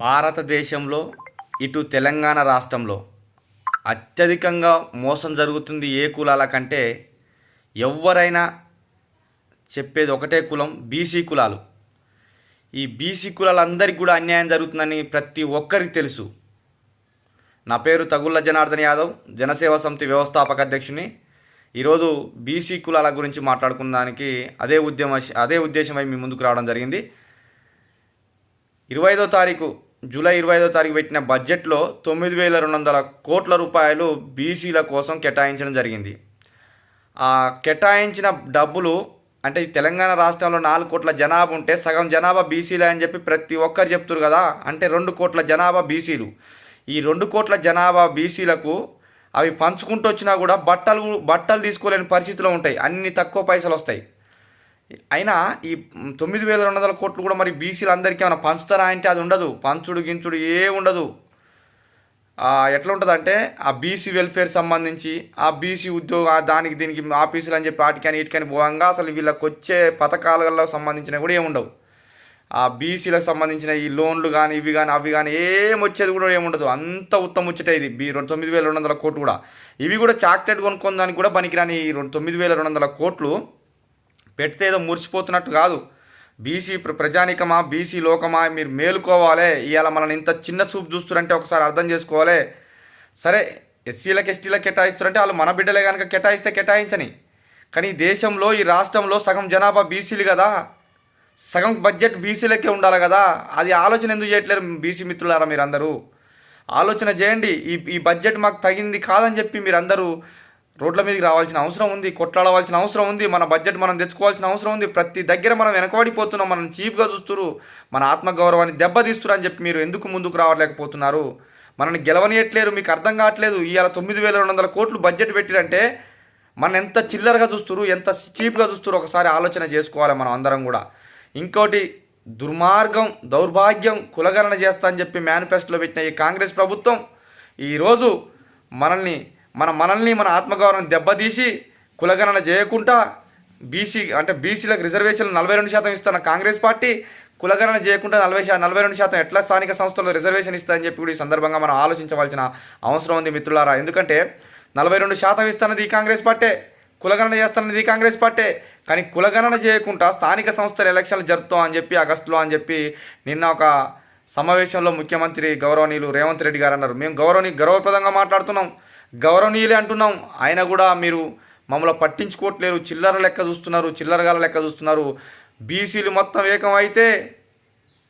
భారతదేశంలో ఇటు తెలంగాణ రాష్ట్రంలో అత్యధికంగా మోసం జరుగుతుంది ఏ కులాల కంటే ఎవరైనా చెప్పేది ఒకటే కులం బీసీ కులాలు. ఈ బీసీ కులాలందరికీ కూడా అన్యాయం జరుగుతుందని ప్రతి ఒక్కరికి తెలుసు. నా పేరు తగుళ్ళ జనార్దన్ యాదవ్ జనసేవ సమితి వ్యవస్థాపక అధ్యక్షుని. ఈరోజు బీసీ కులాల గురించి మాట్లాడుకున్నానికి అదే ఉద్యమ అదే ఉద్దేశమై మీ ముందుకు రావడం జరిగింది. ఇరవై ఐదో తారీఖు జూలై ఇరవై ఐదో తారీఖు పెట్టిన బడ్జెట్లో తొమ్మిది వేల రెండు వందల కోట్ల రూపాయలు బీసీల కోసం కేటాయించడం జరిగింది. ఆ కేటాయించిన డబ్బులు అంటే తెలంగాణ రాష్ట్రంలో నాలుగు కోట్ల జనాభా ఉంటే సగం జనాభా బీసీలే అని చెప్పి ప్రతి ఒక్కరు చెప్తున్నారు కదా అంటే రెండు కోట్ల జనాభా బీసీలు. ఈ రెండు కోట్ల జనాభా బీసీలకు అవి పంచుకుంటూ వచ్చినా కూడా బట్టలు బట్టలు తీసుకోలేని పరిస్థితిలో ఉంటాయి. అన్ని తక్కువ పైసలు వస్తాయి. అయినా ఈ తొమ్మిది వేల రెండు వందల కోట్లు కూడా మరి బీసీలు అందరికీ ఏమైనా పంచుతారా అంటే అది ఉండదు. పంచుడు గించుడు ఏ ఉండదు. ఎట్లా ఉంటుంది అంటే ఆ బీసీ వెల్ఫేర్ సంబంధించి ఆ బీసీ ఉద్యోగ దానికి దీనికి ఆఫీసులు అని చెప్పి వాటికని వీటికని పోగా అసలు వీళ్ళకి వచ్చే పథకాలలో సంబంధించిన కూడా ఏముండవు ఆ బీసీలకు సంబంధించిన ఈ లోన్లు కానీ ఇవి కానీ అవి కానీ ఏం వచ్చేది కూడా ఏముండదు అంత ఉత్తమ ముచ్చట ఇది. బీ రెండు తొమ్మిది వేల రెండు వందల కోట్లు కూడా. ఇవి కూడా చాక్లెట్ కొనుక్కోదానికి కూడా పనికిరాని ఈ రెండు తొమ్మిది వేల రెండు వందల కోట్లు పెడితే ఏదో మురిసిపోతున్నట్టు కాదు. బీసీ ప్ర- ప్రజానికమా బీసీ లోకమా మీరు మేలుకోవాలి. ఇవాళ మనల్ని ఇంత చిన్న చూపు చూస్తారంటే ఒకసారి అర్థం చేసుకోవాలి. సరే ఎస్సీలకు ఎస్టీలకు కేటాయిస్తారంటే వాళ్ళు మన బిడ్డలే కనుక కేటాయిస్తే కేటాయించని. కానీ దేశంలో ఈ రాష్ట్రంలో సగం జనాభా బీసీలు కదా. సగం బడ్జెట్ బీసీలకే ఉండాలి కదా. అది ఆలోచన ఎందుకు చేయట్లేరు బీసీ మిత్రులారా మీరందరూ? ఆలోచన చేయండి. ఈ ఈ బడ్జెట్ మాకు తగింది కాదని చెప్పి మీరందరూ రోడ్ల మీదకి రావాల్సిన అవసరం ఉంది కొట్లాడవలసిన అవసరం ఉంది మన బడ్జెట్ మనం తెచ్చుకోవాల్సిన అవసరం ఉంది. ప్రతి దగ్గర మనం వెనకబడిపోతున్నాం మనం చీప్గా చూస్తున్నారు మన ఆత్మగౌరవాన్ని దెబ్బతీస్తున్నారు అని చెప్పి మీరు ఎందుకు ముందుకు రావట్లేకపోతున్నారు? మనల్ని గెలవనియట్లేరు మీకు అర్థం కావట్లేదు. ఇవాళ తొమ్మిది వేల రెండు వందల కోట్లు బడ్జెట్ పెట్టిరంటే మనం ఎంత చిల్లరగా చూస్తున్నారు ఎంత చీప్గా చూస్తున్నారు ఒకసారి ఆలోచన చేసుకోవాలి మనం అందరం కూడా. ఇంకోటి దుర్మార్గం దౌర్భాగ్యం కులగణన చేస్తా అని చెప్పి మేనిఫెస్టోలో పెట్టిన ఈ కాంగ్రెస్ ప్రభుత్వం ఈరోజు మనల్ని మన మనల్ని మన ఆత్మగౌరవం దెబ్బతీసి కులగణన చేయకుండా బీసీ అంటే బీసీలకు రిజర్వేషన్లు నలభై రెండు శాతం ఇస్తున్న కాంగ్రెస్ పార్టీ కులగణన చేయకుండా నలభై శా నలభై రెండు శాతం ఎట్లా స్థానిక సంస్థల్లో రిజర్వేషన్ ఇస్తారని చెప్పి కూడా ఈ సందర్భంగా మనం ఆలోచించవలసిన అవసరం ఉంది మిత్రులారా. ఎందుకంటే నలభై రెండు శాతం ఇస్తున్నది ఈ కాంగ్రెస్ పార్టీ కులగణన చేస్తున్నది ఈ కాంగ్రెస్ పార్టీ. కానీ కులగణన చేయకుండా స్థానిక సంస్థల ఎలక్షన్లు జరుపుతాం అని చెప్పి ఆగస్టులో అని చెప్పి నిన్న ఒక సమావేశంలో ముఖ్యమంత్రి గౌరవనీయులు రేవంత్ రెడ్డి గారు అన్నారు. మేము గౌరవనీ గౌరవప్రదంగా మాట్లాడుతున్నాం. గౌరవనీయులే అంటున్నాం. ఆయన కూడా మీరు మమ్మల్ని పట్టించుకోవట్లేరు. చిల్లర లెక్క చూస్తున్నారు చిల్లరగాల లెక్క చూస్తున్నారు. బీసీలు మొత్తం ఏకమైతే అయితే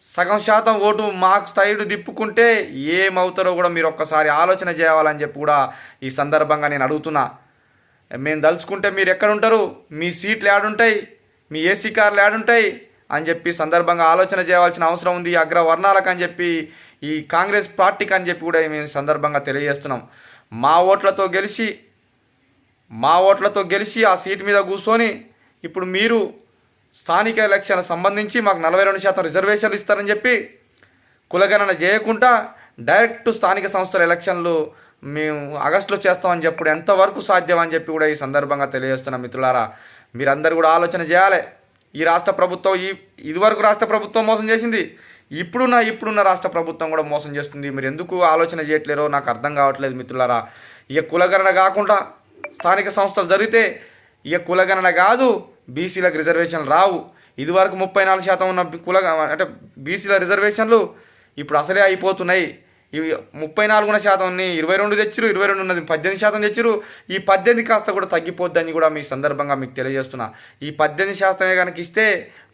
సగం శాతం ఓటు మాకు సైడ్ దిప్పుకుంటే ఏమవుతారో కూడా మీరు ఒక్కసారి ఆలోచన చేయాలని చెప్పి కూడా ఈ సందర్భంగా నేను అడుగుతున్నా. మేము దలుచుకుంటే మీరు ఎక్కడ ఉంటారు మీ సీట్లు ఏడుంటాయి మీ ఏసీ కార్లు ఏడుంటాయి అని చెప్పి సందర్భంగా ఆలోచన చేయవలసిన అవసరం ఉంది. అగ్రవర్ణాలకు అని చెప్పి ఈ కాంగ్రెస్ పార్టీకి అని చెప్పి కూడా మేము సందర్భంగా తెలియజేస్తున్నాం. మా ఓట్లతో గెలిచి మా ఓట్లతో గెలిచి ఆ సీట్ మీద కూర్చొని ఇప్పుడు మీరు స్థానిక ఎలక్షన్ సంబంధించి మాకు నలభై రెండు శాతం రిజర్వేషన్లు ఇస్తారని చెప్పి కులగణన చేయకుండా డైరెక్ట్ స్థానిక సంస్థల ఎలక్షన్లు మేము ఆగస్టులో చేస్తామని చెప్పుడు ఎంతవరకు సాధ్యం అని చెప్పి కూడా ఈ సందర్భంగా తెలియజేస్తున్న మిత్రులారా మీరందరూ కూడా ఆలోచన చేయాలి. ఈ రాష్ట్ర ప్రభుత్వం ఈ ఇదివరకు రాష్ట్ర ప్రభుత్వం మోసం చేసింది. ఇప్పుడున్న ఇప్పుడున్న రాష్ట్ర ప్రభుత్వం కూడా మోసం చేస్తుంది. మీరు ఎందుకు ఆలోచన చేయట్లేరో నాకు అర్థం కావట్లేదు మిత్రులారా. ఇక కులగణన కాకుండా స్థానిక సంస్థలు జరిగితే ఇక కులగణన కాదు బీసీలకు రిజర్వేషన్లు రావు. ఇదివరకు ముప్పై నాలుగు శాతం ఉన్న కుల అంటే బీసీల రిజర్వేషన్లు ఇప్పుడు అసలే అయిపోతున్నాయి. ఇవి ముప్పై నాలుగున్న శాతంని ఇరవై రెండు తెచ్చిరు ఇరవై రెండు ఉన్నది పద్దెనిమిది శాతం తెచ్చిరు ఈ పద్దెనిమిది కాస్త కూడా తగ్గిపోద్దని కూడా మీ సందర్భంగా మీకు తెలియజేస్తున్నా. ఈ పద్దెనిమిది శాతమే కనుక ఇస్తే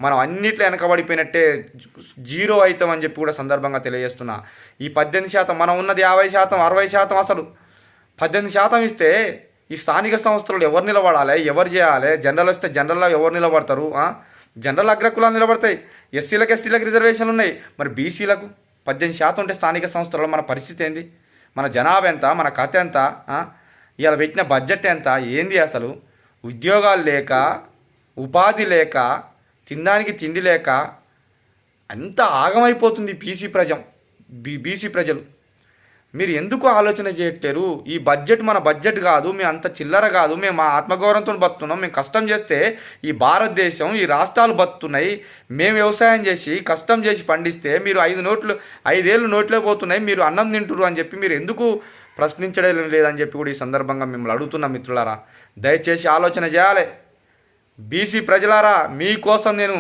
మనం అన్నిట్లో వెనకబడిపోయినట్టే జీరో అవుతామని చెప్పి కూడా సందర్భంగా తెలియజేస్తున్నా. ఈ పద్దెనిమిది శాతం మనం ఉన్నది యాభై శాతం అరవై శాతం అసలు. పద్దెనిమిది శాతం ఇస్తే ఈ స్థానిక సంస్థలు ఎవరు నిలబడాలి? ఎవరు చేయాలి? జనరల్ వస్తే జనరల్లో ఎవరు నిలబడతారు? జనరల్ అగ్రకులాలు నిలబడతాయి. ఎస్సీలకు ఎస్టీలకు రిజర్వేషన్లు ఉన్నాయి. మరి బీసీలకు పద్దెనిమిది శాతం ఉంటే స్థానిక సంస్థలలో మన పరిస్థితి ఏంది? మన జనాభా ఎంత? మన కథ ఎంత? ఆ? ఇవాళ పెట్టిన బడ్జెట్ ఎంత? ఏంది అసలు? ఉద్యోగాలు లేక ఉపాధి లేక తినడానికి తిండి లేక అంత ఆగమైపోతుంది బీసీ ప్రజం. బీ బీసీ ప్రజలు. మీరు ఎందుకు ఆలోచన చేయట్లేరు? ఈ బడ్జెట్ మన బడ్జెట్ కాదు మేము అంత చిల్లర కాదు మేము మా ఆత్మగౌరవంతో బతున్నాం మేము కష్టం చేస్తే ఈ భారతదేశం ఈ రాష్ట్రాలు బతున్నాయి మేము వ్యవసాయం చేసి కష్టం చేసి పండిస్తే మీరు ఐదు నోట్లు ఐదేళ్ళు నోట్లే పోతున్నాయి మీరు అన్నం తింటురు అని చెప్పి మీరు ఎందుకు ప్రశ్నించడం లేదని చెప్పి కూడా ఈ సందర్భంగా మిమ్మల్ని అడుగుతున్నాం మిత్రులారా. దయచేసి ఆలోచన చేయాలి. బీసీ ప్రజలారా మీకోసం నేను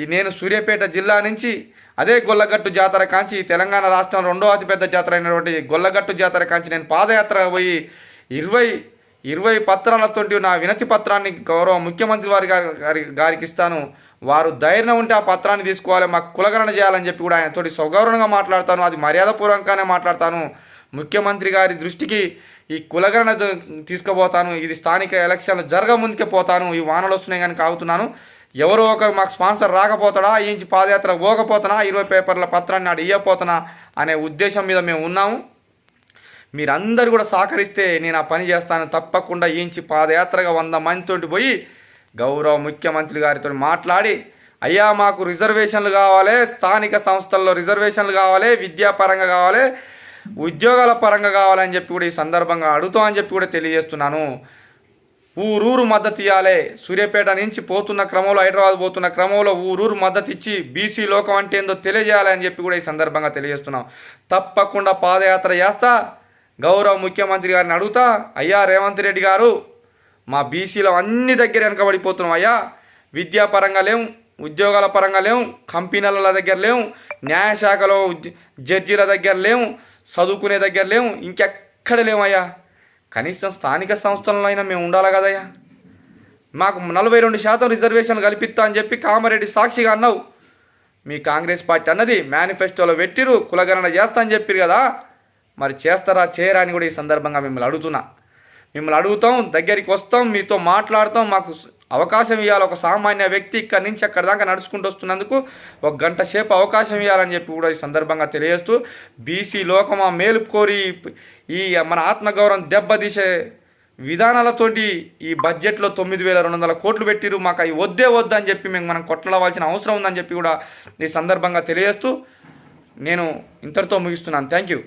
ఈ నేను సూర్యాపేట జిల్లా నుంచి అదే గొల్లగట్టు జాతర కాంచి తెలంగాణ రాష్ట్రం రెండో అతిపెద్ద జాతర అయినటువంటి గొల్లగట్టు జాతర కాంచి నేను పాదయాత్ర పోయి ఇరవై ఇరవై పత్రాలతోటి నా వినతి పత్రాన్ని గౌరవ ముఖ్యమంత్రి వారి గారి గారి- గారికి ఇస్తాను. వారు ధైర్యం ఉంటే ఆ పత్రాన్ని తీసుకోవాలి మాకు కులగణన చేయాలని చెప్పి కూడా ఆయనతోటి సౌగౌరవంగా మాట్లాడతాను అది మర్యాదపూర్వకంగానే మాట్లాడతాను. ముఖ్యమంత్రి గారి దృష్టికి ఈ కులగణన తీసుకుపోతాను ఇది స్థానిక ఎలక్షన్లు జరగ ముందుకే పోతాను ఈ వానలు వస్తున్నాయి కానీ కాగుతున్నాను. ఎవరో ఒక మాకు స్పాన్సర్ రాకపోతాడా? ఏంచి పాదయాత్ర పోకపోతానా? ఇరవై పేపర్ల పత్రాన్ని నాడు ఇవ్వపోతానా అనే ఉద్దేశం మీద మేము ఉన్నాము. మీరందరూ కూడా సహకరిస్తే నేను ఆ పని చేస్తాను. తప్పకుండా ఇంచి పాదయాత్రగా వంద మందితోటి పోయి గౌరవ ముఖ్యమంత్రి గారితో మాట్లాడి అయ్యా మాకు రిజర్వేషన్లు కావాలి స్థానిక సంస్థల్లో రిజర్వేషన్లు కావాలి విద్యాపరంగా కావాలి ఉద్యోగాల పరంగా కావాలని చెప్పి కూడా ఈ సందర్భంగా అడుగుతామని చెప్పి కూడా తెలియజేస్తున్నాను. ఊరూరు మద్దతు ఇవ్వాలి సూర్యాపేట నుంచి పోతున్న క్రమంలో హైదరాబాద్ పోతున్న క్రమంలో ఊరూరు మద్దతు ఇచ్చి బీసీ లోకం అంటే ఏందో తెలియజేయాలి అని చెప్పి కూడా ఈ సందర్భంగా తెలియజేస్తున్నాం. తప్పకుండా పాదయాత్ర చేస్తా. గౌరవ ముఖ్యమంత్రి గారిని అడుగుతా. అయ్యా రేవంత్ రెడ్డి గారు మా బీసీలో అన్ని దగ్గర వెనకబడిపోతున్నాం అయ్యా. విద్యాపరంగా లేవు ఉద్యోగాల పరంగా లేవు కంపెనీల దగ్గర లేవు న్యాయశాఖలో జడ్జీల దగ్గర లేవు చదువుకునే దగ్గర లేవు ఇంకెక్కడ అయ్యా. కనీసం స్థానిక సంస్థలలో అయినా మేము ఉండాలి కదయ్యా? మాకు నలభై రెండు శాతం రిజర్వేషన్ కల్పిస్తా అని చెప్పి కామారెడ్డి సాక్షిగా అన్నావు. మీ కాంగ్రెస్ పార్టీ అన్నది మేనిఫెస్టోలో పెట్టిరు కులగణన చేస్తా అని చెప్పిరు కదా. మరి చేస్తారా చేయరా అని కూడా ఈ సందర్భంగా మిమ్మల్ని అడుగుతున్నా. మిమ్మల్ని అడుగుతాం దగ్గరికి వస్తాం మీతో మాట్లాడతాం మాకు అవకాశం ఇవ్వాలి ఒక సామాన్య వ్యక్తి ఇక్కడి నుంచి అక్కడి దాకా నడుచుకుంటూ వస్తున్నందుకు ఒక గంట సేపు అవకాశం ఇవ్వాలని చెప్పి కూడా ఈ సందర్భంగా తెలియజేస్తూ బీసీ లోకమా మేలు కోరి ఈ మన ఆత్మగౌరవం దెబ్బతీసే విధానాలతోటి ఈ బడ్జెట్లో తొమ్మిది వేల రెండు వందల కోట్లు పెట్టిరు మాకు అవి వద్దే వద్దని చెప్పి మేము మనం కొట్టలవాల్సిన అవసరం ఉందని చెప్పి కూడా ఈ సందర్భంగా తెలియజేస్తూ నేను ఇంతటితో ముగిస్తున్నాను. Thank you